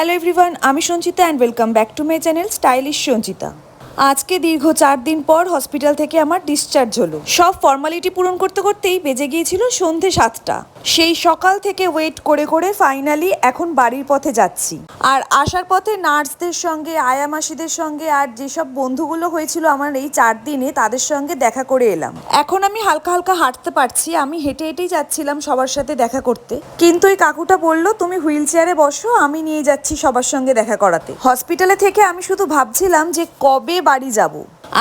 Hello everyone আমি Sanchita and welcome back to my channel stylish Sanchita. আজকে দীর্ঘ চার দিন পর হসপিটাল থেকে আমার ডিসচার্জ হলো। সব ফর্মালিটি পূরণ করতে করতেই বেজে গিয়েছিল সন্ধে সাতটা। সেই সকাল থেকে ওয়েট করে করে ফাইনালি এখন বাড়ির পথে যাচ্ছি। আর আসার পথে নার্সদের সঙ্গে আয়া মাসিদের সঙ্গে আর যেসব বন্ধুগুলো হয়েছিল আমার এই চার দিনে তাদের সঙ্গে দেখা করে এলাম। এখন আমি হালকা হালকা হাঁটতে পারছি, আমি হেঁটে হেঁটেই যাচ্ছিলাম সবার সাথে দেখা করতে। কিন্তু এই কাকুটা বলল, তুমি হুইল চেয়ারে বসো, আমি নিয়ে যাচ্ছি সবার সঙ্গে দেখা করাতে। হসপিটালে থেকে আমি শুধু ভাবছিলাম যে কবে বাড়ি যাব।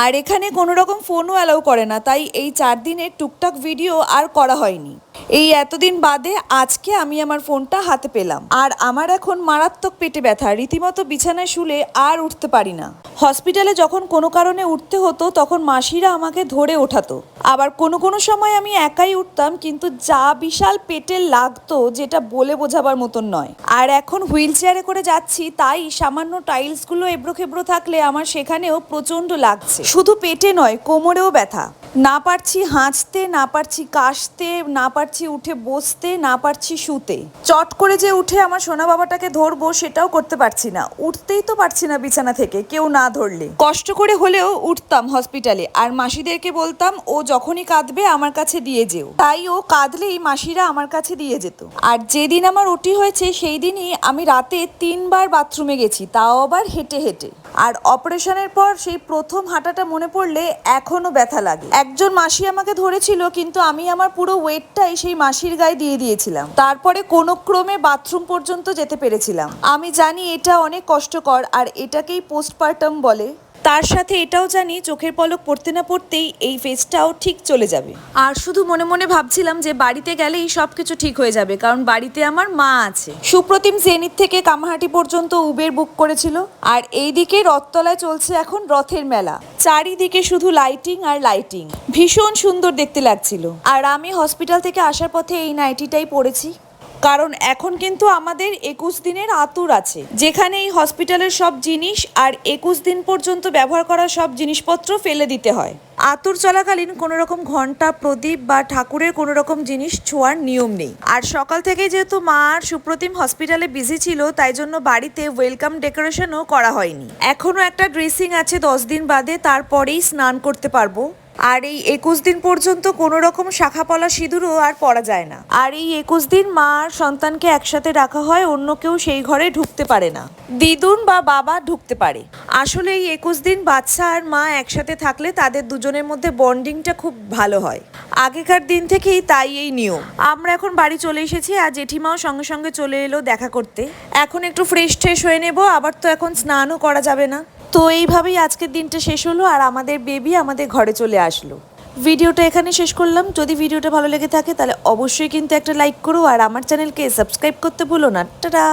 আর এখানে কোনো রকম ফোনও অ্যালাউ করে না, তাই এই চার দিনের টুকটাক ভিডিও আর করা হয়নি। এই এতদিন বাদে আজকে আমি আমার ফোনটা হাতে পেলাম। আর আমার এখন মারাত্মক পেটে ব্যথা, রীতিমতো বিছানায় শুলে আর উঠতে পারি না। হসপিটালে যখন কোনো কারণে উঠতে হতো, তখন মাসিরা আমাকে ধরে ওঠাতো। আবার কোনো কোনো সময় আমি একাই উঠতাম, কিন্তু যা বিশাল পেটে লাগতো যেটা বলে বোঝাবার মতন নয়। আর এখন হুইল চেয়ারে করে যাচ্ছি, তাই সামান্য টাইলসগুলো এবড়ো খেবড়ো থাকলে আমার সেখানেও প্রচণ্ড লাগছে। শুধু পেটে নয়, কোমরেও ব্যথা। না পারছি হাঁচতে, না পারছি কাশতে, না পারছি উঠে বসতে, না পারছি শুতে। চট করে যে উঠে আমার সোনা বাবাটাকে ধরবো সেটাও করতে পারছি না। উঠতেই তো পারছি না বিছানা থেকে, কেউ না ধরলে। কষ্ট করে হলেও উঠতাম হসপিটালে, আর মাসিদেরকে বলতাম, ও যখনই কাঁদবে আমার কাছে দিয়ে যেও। তাই ও কাঁদলেই মাসিরা আমার কাছে দিয়ে যেত। আর যেদিন আমার ওটি হয়েছে, সেই দিনই আমি রাতে তিনবার বাথরুমে গেছি, তাও আবার হেঁটে হেঁটে। আর অপারেশনের পর সেই প্রথম হাঁটাটা মনে পড়লে এখনও ব্যথা লাগে। একজন মাসি আমাকে ধরেছিল, কিন্তু আমি আমার পুরো ওয়েটটাই সেই মাসির গায়ে দিয়ে দিয়েছিলাম। তারপরে কোনো ক্রমে বাথরুম পর্যন্ত যেতে পেরেছিলাম। আমি জানি এটা অনেক কষ্টকর, আর এটাকেই পোস্টপার্টম বলে। তার সাথে এটাও জানি চোখের পলক পড়তে না পড়তেই এই ফেজটাও ঠিক চলে যাবে। আর শুধু মনে মনে ভাবছিলাম যে বাড়িতে গেলেই সব কিছু ঠিক হয়ে যাবে কারণ বাড়িতে আমার মা আছে। সুপ্রতিম জেনিত থেকে কামাহাটি পর্যন্ত উবের বুক করেছিল আর এইদিকে রথতলায় চলছে এখন রথের মেলা। চারিদিকে শুধু লাইটিং আর লাইটিং ভীষণ সুন্দর দেখতে লাগছিল। আর আমি হসপিটাল থেকে আসার পথে এই নাইটিটাই পরেছি কারণ এখন কিন্তু আমাদের একুশ দিনের আতুর আছে। যেখানে এই হসপিটালের সব জিনিস আর একুশ দিন পর্যন্ত ব্যবহার করা সব জিনিসপত্র ফেলে দিতে হয়। আতুর চলাকালীন কোনো রকম ঘণ্টা, প্রদীপ বা ঠাকুরের কোনো রকম জিনিস ছোঁয়ার নিয়ম নেই। আর সকাল থেকে যেহেতু মা আর সুপ্রতিম হসপিটালে বিজি ছিল, তাই জন্য বাড়িতে ওয়েলকাম ডেকোরেশনও করা হয়নি। এখনও একটা ড্রেসিং আছে দশ দিন বাদে, তারপরেই স্নান করতে পারব। আর এই একুশ দিন পর্যন্ত কোনো রকম শাখা পলা সিঁদুরও আর পরা যায় না। আর এই একুশ দিন মা আর সন্তানকে একসাথে রাখা হয়, অন্য কেউ সেই ঘরে ঢুকতে পারে না। দিদুন বা বাবা ঢুকতে পারে। আসলে এই একুশ দিন বাচ্চা আর মা একসাথে থাকলে তাদের দুজনের মধ্যে বন্ডিংটা খুব ভালো হয়। আগেকার দিন থেকেই তাই এই নিয়ম। আমরা এখন বাড়ি চলে এসেছি আর জেঠিমাও সঙ্গে সঙ্গে চলে এলো দেখা করতে। এখন একটু ফ্রেশ ট্রেশ হয়ে নেব, আবার তো এখন স্নানও করা যাবে না। তো এইভাবেই আজকের দিনটা শেষ হলো আর আমাদের বেবি আমাদের ঘরে চলে আসলো। ভিডিওটা এখানে শেষ করলাম। যদি ভিডিওটা ভালো লেগে থাকে তাহলে অবশ্যই কিন্তু একটা লাইক করো আর আমার চ্যানেলকে সাবস্ক্রাইব করতে ভুলো না। টাটা!